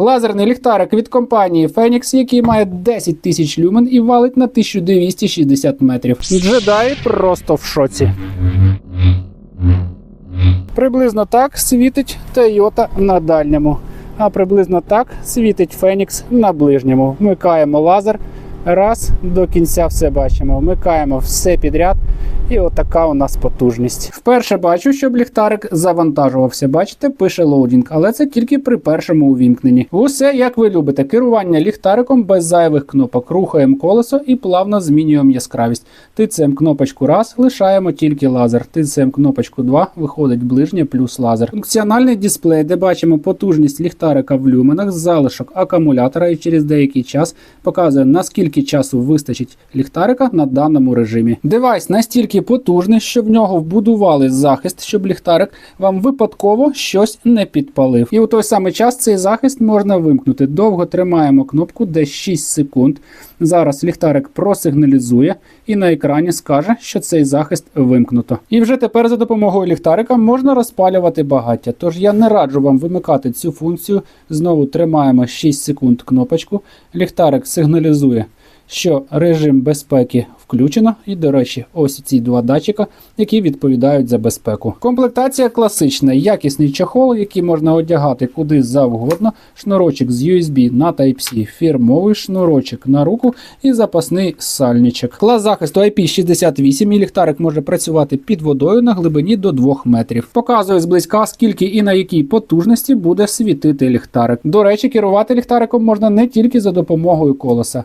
Лазерний ліхтарик від компанії Phoenix, який має 10 тисяч люмен і валить на 1260 метрів. Джедаї просто в шоці. Приблизно так світить Toyota на дальньому, а приблизно так світить Phoenix на ближньому. Вмикаємо лазер. Раз до кінця все бачимо. Вмикаємо все підряд, і отака у нас потужність. Вперше бачу, щоб ліхтарик завантажувався. Бачите, пише лоудінг, але це тільки при першому увімкненні. Усе як ви любите. Керування ліхтариком без зайвих кнопок. Рухаємо колесо і плавно змінюємо яскравість. Тицем кнопочку раз, лишаємо тільки лазер. Тицем кнопочку 2, виходить ближнє плюс лазер. Функціональний дисплей, де бачимо потужність ліхтарика в люменах, залишок акумулятора і через деякий час показує наскільки часу вистачить ліхтарика на даному режимі. Девайс настільки потужний, що в нього вбудували захист, щоб ліхтарик вам випадково щось не підпалив. І у той самий час цей захист можна вимкнути. Довго тримаємо кнопку десь 6 секунд. Зараз ліхтарик просигналізує і на екрані скаже, що цей захист вимкнуто. І вже тепер за допомогою ліхтарика можна розпалювати багаття. Тож я не раджу вам вимикати цю функцію. Знову тримаємо 6 секунд кнопочку. Ліхтарик сигналізує, що режим безпеки включено. І, до речі, ось ці два датчика, які відповідають за безпеку. Комплектація класична, якісний чохол, який можна одягати куди завгодно. Шнурочок з USB на Type-C, фірмовий шнурочок на руку і запасний сальничок. Клас захисту IP68 і ліхтарик може працювати під водою на глибині до 2 метрів. Показує зблизька, скільки і на якій потужності буде світити ліхтарик. До речі, керувати ліхтариком можна не тільки за допомогою колеса.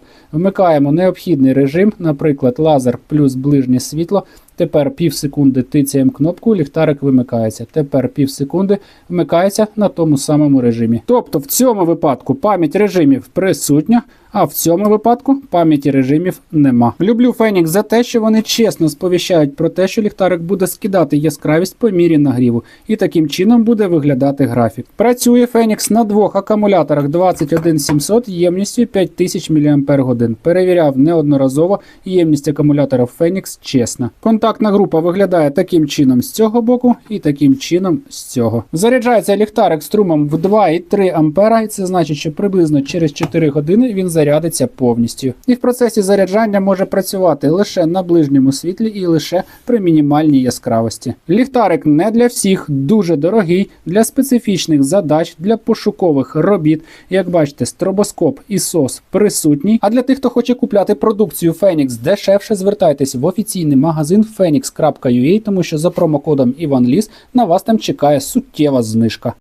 Вмикаємо необхідний режим, наприклад, лазер плюс ближнє світло. Тепер пів секунди тицяємо кнопку, ліхтарик вимикається. Тепер пів секунди вмикається на тому самому режимі. Тобто в цьому випадку пам'ять режимів присутня, а в цьому випадку пам'яті режимів нема. Люблю Phoenix за те, що вони чесно сповіщають про те, що ліхтарик буде скидати яскравість по мірі нагріву, і таким чином буде виглядати графік. Працює Phoenix на двох акумуляторах 21700 ємністю 5000 мАч. Перевіряв неодноразово ємність акумулятора Phoenix чесна. Контактна група виглядає таким чином з цього боку і таким чином з цього. Заряджається ліхтарик струмом в 2,3 ампера, і це значить, що приблизно через 4 години він зарядиться повністю. І в процесі заряджання може працювати лише на ближньому світлі і лише при мінімальній яскравості. Ліхтарик не для всіх, дуже дорогий, для специфічних задач, для пошукових робіт. Як бачите, стробоскоп і сос присутній. А для тих, хто хоче купляти продукцію Phoenix дешевше, звертайтесь в офіційний магазин phoenix.ua, тому що за промокодом IvanLis на вас там чекає суттєва знижка.